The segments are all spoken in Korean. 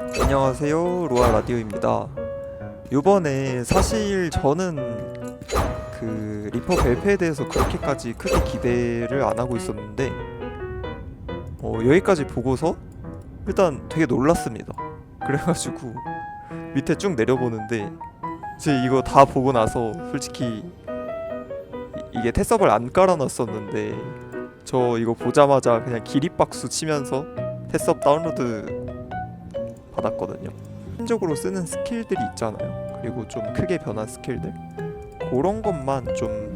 안녕하세요 로아 라디오입니다. 요번에 사실 저는 그 리퍼 벨페에 대해서 그렇게까지 크게 기대를 안 하고 있었는데 어, 여기까지 보고서 일단 되게 놀랐습니다. 그래가지고 밑에 쭉 내려보는데 제 이거 다 보고 나서 솔직히 이- 이게 테서블 안 깔아놨었는데 저 이거 보자마자 그냥 기립박수 치면서 테섭 다운로드 받았거든요. 기본적으로 쓰는 스킬들이 있잖아요. 그리고 좀 크게 변한 스킬들 그런 것만 좀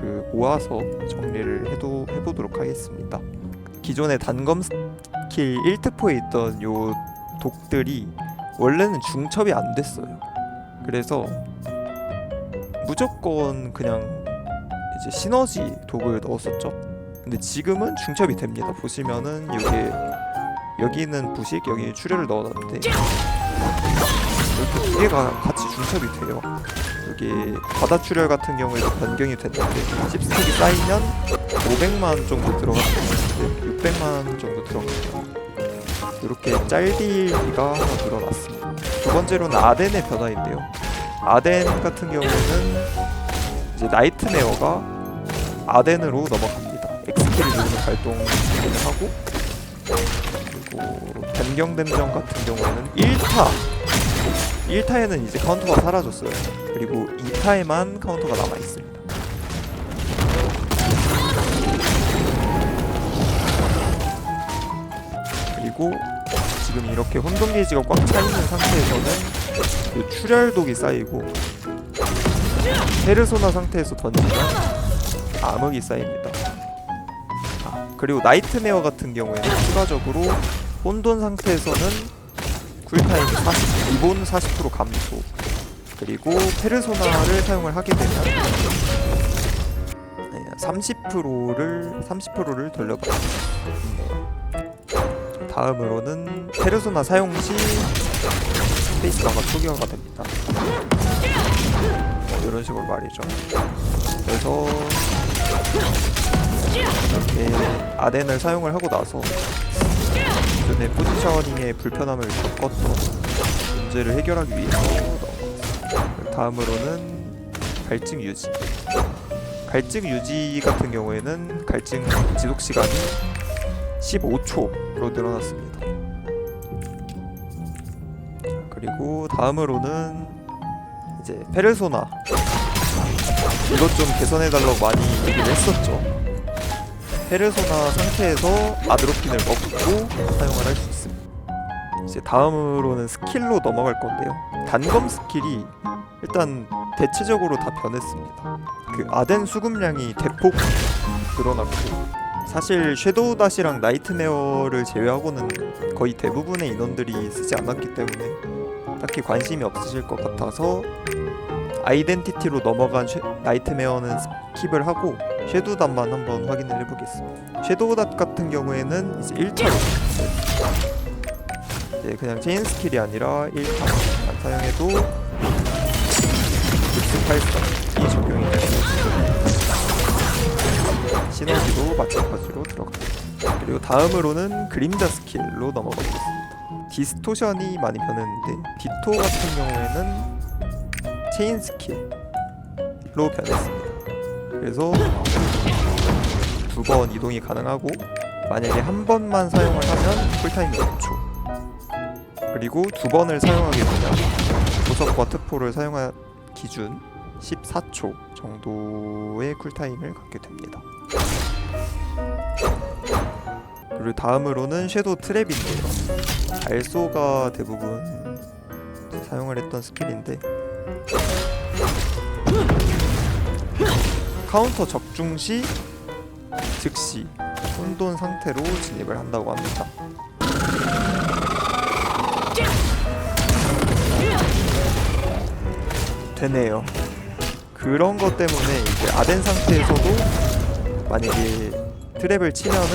그 모아서 정리를 해도 해보도록 하겠습니다. 기존의 단검 스킬 1특포에 있던 요 독들이 원래는 중첩이 안 됐어요. 그래서 무조건 그냥 이제 시너지 독을 넣었었죠. 근데 지금은 중첩이 됩니다. 보시면은 여기 여기는 부식, 여기 출혈을 넣어놨는데 이렇게 두 개가 같이 중첩이 돼요. 여기 바다 출혈 같은 경우에도 변경이 됐는데 10스택이 쌓이면 500만 정도 들어갔는데 600만 정도 들어갔어요. 이렇게 짤딜비가 하나 늘어났습니다. 두 번째로는 아덴의 변화인데요. 아덴 같은 경우에는 이제 나이트메어가 아덴으로 넘어갑니다. X키를 누르면 발동을 하고 변경됨정 같은 경우에는 1타. 1타에는 이제 카운터가 사라졌어요. 그리고 2타에만 카운터가 남아있습니다. 그리고 지금 이렇게 혼돈 게이지가 꽉 차있는 상태에서는 그 출혈독이 쌓이고 페르소나 상태에서 던지면 암흑이 쌓입니다. 그리고 나이트메어 같은 경우에는 추가적으로 혼돈 상태에서는 쿨타임이 40, 기본 40% 감소 그리고 페르소나를 사용을 하게 되면 네, 30%를 30%를 돌려받습니다. 다음으로는 페르소나 사용 시 스페이스바가 초기화가 됩니다. 뭐 이런 식으로 말이죠. 그래서 이렇게 아덴을 사용을 하고 나서 기존의 포지셔닝의 불편함을 겪었던 문제를 해결하기 위해서. 다음으로는 갈증 유지. 갈증 유지 같은 경우에는 갈증 지속 시간이 15초로 늘어났습니다. 자, 그리고 다음으로는 이제 페르소나 이것 좀 개선해달라고 많이 얘기를 했었죠. 페르소나 상태에서 아드로핀을 먹고 사용을 할 수 있습니다. 이제 다음으로는 스킬로 넘어갈 건데요. 단검 스킬이 일단 대체적으로 다 변했습니다. 그 아덴 수급량이 대폭 늘어났고 사실 섀도우 닷이랑 나이트메어를 제외하고는 거의 대부분의 인원들이 쓰지 않았기 때문에 딱히 관심이 없으실 것 같아서 아이덴티티로 넘어간 쉐, 나이트메어는 스킵을 하고 섀도우닷만 한번 확인을 해보겠습니다. 섀도우닷 같은 경우에는 이제 1차로 이제 그냥 체인 스킬이 아니라 1타만 사용해도 급습 활성이 적용이 됩니다. 시너지도 마찬가지로 들어갑니다. 그리고 다음으로는 그림자 스킬로 넘어가겠습니다. 디스토션이 많이 변했는데 디토 같은 경우에는 체인 스킬로 변했습니다. 그래서 두 번 이동이 가능하고 만약에 한 번만 사용을 하면 쿨타임이 5초 그리고 두 번을 사용하게 되면 보석과 특포를 사용한 기준 14초 정도의 쿨타임을 갖게 됩니다. 그리고 다음으로는 섀도우 트랩인데요. 알소가 대부분 사용을 했던 스킬인데 카운터 적중 시 즉시 혼돈 상태로 진입을 한다고 합니다. 되네요. 그런 것 때문에 이제 아덴 상태에서도 만약에 트랩을 치면은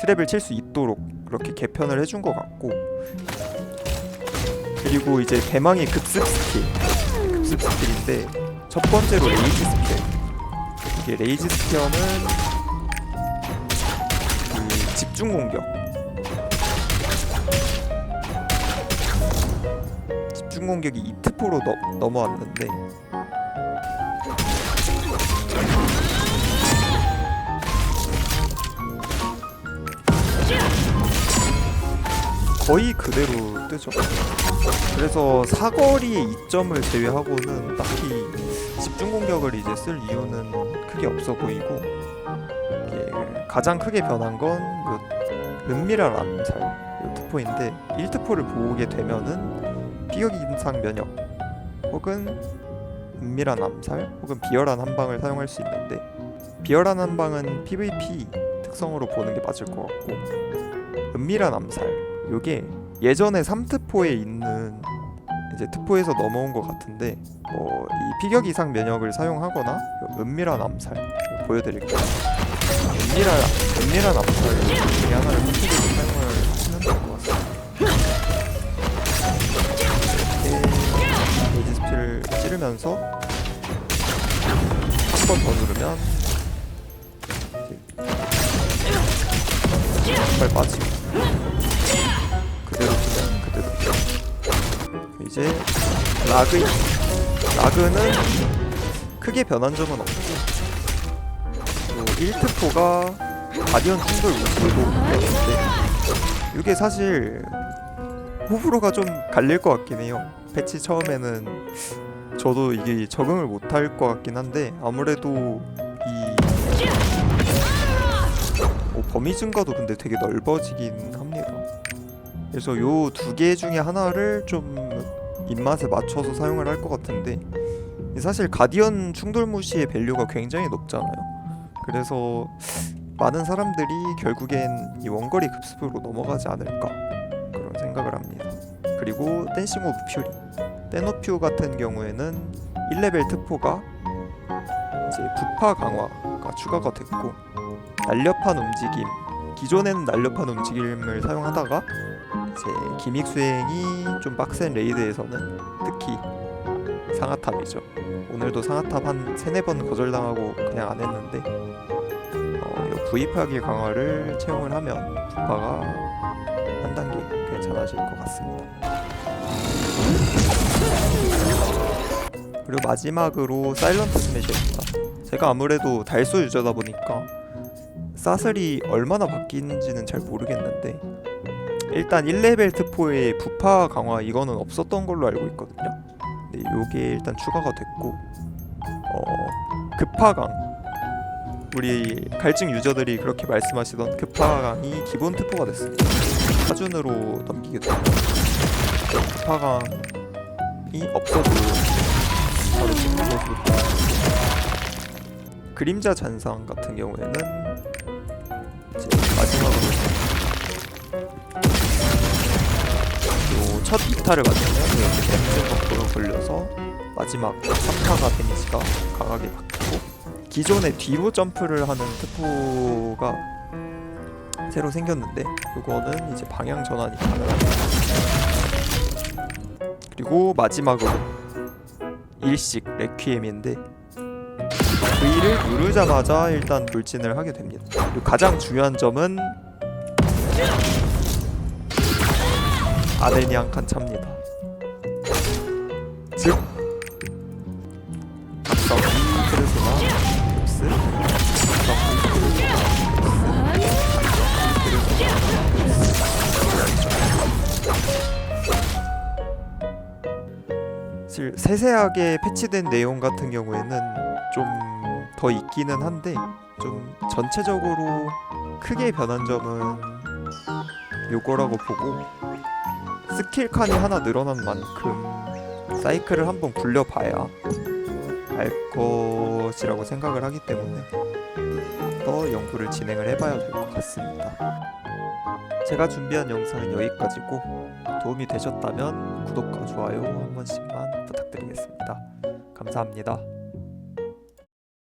트랩을 칠 수 있도록 그렇게 개편을 해준 것 같고 그리고 이제 대망의 급습 스킬 급습 스킬인데 첫 번째로 레이지 스퀘어. 레이지 스퀘어는 그 집중 공격. 집중 공격이 2트포로 너, 넘어왔는데 거의 그대로 뜨죠. 그래서 사거리의 이점을 제외하고는 딱히 집중 공격을 이제 쓸 이유는 크게 없어 보이고 이게 가장 크게 변한 건요 은밀한 암살 요 특포인데 1특포를 보게 되면은 피격 인상 면역 혹은 은밀한 암살 혹은 비열한 한방을 사용할 수 있는데 비열한 한방은 PVP 특성으로 보는 게 맞을 것 같고 은밀한 암살 요게 예전에 3특포에 있는 이제 특포에서 넘어온 것 같은데 뭐 이 피격 이상 면역을 사용하거나 요 은밀한 암살 보여드릴게요. 은밀한 은밀한 암살 중에 하나를 선택해서 사용을 하시면 될 것 같습니다. 이렇게 레이지 스피를 찌르면서 한 번 더 누르면 이제 한발 빠지고 이제 라그 라그는 크게 변한 점은 없고 또 1특포가 가디언 충돌 무술로 바뀌었는데 이게 사실 호불호가 좀 갈릴 것 같긴 해요. 패치 처음에는 저도 이게 적응을 못할 것 같긴 한데 아무래도 이 어, 범위 증가도 근데 되게 넓어지긴 합니다. 그래서 요 두 개 중에 하나를 좀 입맛에 맞춰서 사용을 할 것 같은데 사실 가디언 충돌 무시의 밸류가 굉장히 높잖아요. 그래서 많은 사람들이 결국엔 이 원거리 급습으로 넘어가지 않을까 그런 생각을 합니다. 그리고 댄싱 오브 퓨리, 댄오퓨 같은 경우에는 1레벨 특포가 이제 부파 강화가 추가가 됐고 날렵한 움직임 기존에는 날렵한 움직임을 사용하다가 이제 기믹 수행이 좀 빡센 레이드에서는 특히 상하탑이죠. 오늘도 상하탑 한 세네 번 거절당하고 그냥 안 했는데 어, 요 부입하기 강화를 채용을 하면 부파가 한 단계 괜찮아질 것 같습니다. 그리고 마지막으로 사일런트 스매시입니다. 제가 아무래도 달소 유저다 보니까 사슬이 얼마나 바뀐지는 잘 모르겠는데 일단 1레벨 특포의 부파 강화 이거는 없었던 걸로 알고 있거든요. 근데 요게 일단 추가가 됐고 어 급파강 우리 갈증 유저들이 그렇게 말씀하시던 급파강이 기본 특포가 됐습니다. 하준으로 넘기게 되면 급파강이 없어도 바로 그림자 잔상 같은 경우에는 이제 마지막으로 첫 2타를 맞으면 이렇게 데미지 버프가 걸려서 마지막 3타가 데미지가 강하게 바뀌고 기존에 뒤로 점프를 하는 특포가 새로 생겼는데 이거는 이제 방향 전환이 가능합니다. 그리고 마지막으로 일식 레퀴엠인데 V를 누르자마자 일단 돌진을 하게 됩니다. 그리고 가장 중요한 점은 아덴이 한 칸 찹니다. 즉 각성. 2 크르스나 깁스? 각성. 2 사실 세세하게 패치된 내용 같은 경우에는 좀 더 있기는 한데 좀 전체적으로 크게 변한 점은 요거라고 보고 스킬 칸이 하나 늘어난 만큼 사이클을 한번 굴려봐야 알 것이라고 생각을 하기 때문에 더 연구를 진행을 해봐야 될 것 같습니다. 제가 준비한 영상은 여기까지고 도움이 되셨다면 구독과 좋아요 한 번씩만 부탁드리겠습니다. 감사합니다.